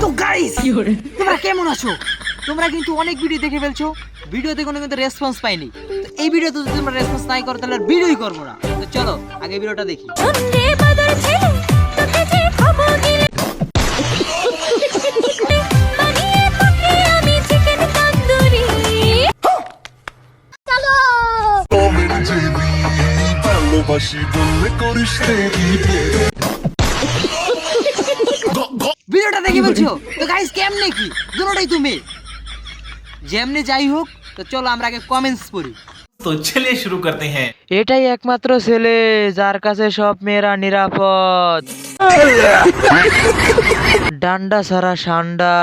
তো গাইস তোমরা কেমন আছো? তোমরা কিন্তু অনেক ভিডিও দেখে ফেলছো। ভিডিওতে কোনো কিন্তু রেসপন্স পাইনি। তো এই ভিডিওতে যদি তোমরা রেসপন্স নাই করো তাহলে ভিডিওই করব না। তো চলো আগে ভিডিওটা দেখি। সন্ধে বাদল ছেলে পুরোটা দেখে বলছো তো গাইস কেমনে কি? দুটোটাই তুমি। যেমনি যাই হোক তো চলো আমরা আগে কমেন্টস পড়ি। তো চলে শুরু করতে হ্যাঁ। এটাই একমাত্র ছেলে যার কাছে সব মেয়েরা নিরাপদ। ডান্ডা সারা সান্ডা।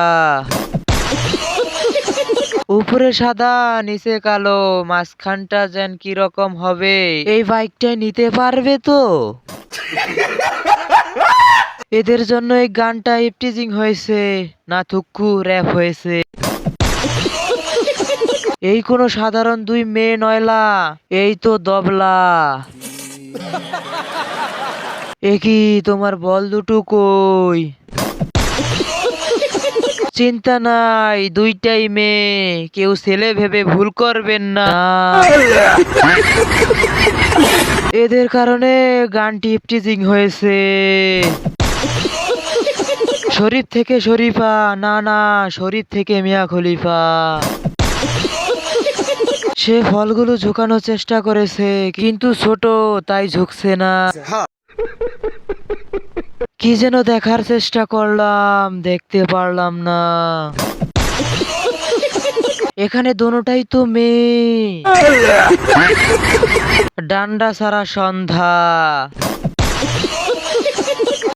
উপরে সাদা নিচে কালো মাঝখানটা যেন কি রকম হবে। এই বাইকটাই নিতে পারবে তো? এদের জন্য এই গানটা ইপটিজিং হয়েছে। না থুক্কু র্যাপ হয়েছে। এই কোনো সাধারণ দুই মেয়ে নয়লা এই তো দবলা। একই তোমার বল দুটো কই? চিন্তা নাই, দুইটাই মেয়ে। কেউ ছেলে ভেবে ভুল করবেন না। এদের কারণে গানটি ইপটিজিং হয়েছে। শরীফ থেকে শরীফা, না না শরীফ থেকে মিয়া খলিফা। সে ফলগুলো ঝুকানোর চেষ্টা করেছে, কিন্তু ছোট, তাই ঝুকছে না। কি যেন দেখার চেষ্টা করলাম, দেখতে পারলাম না। এখানে দোনোটাই তো মেয়ে। ডান্ডা সারা সন্ধ্যা।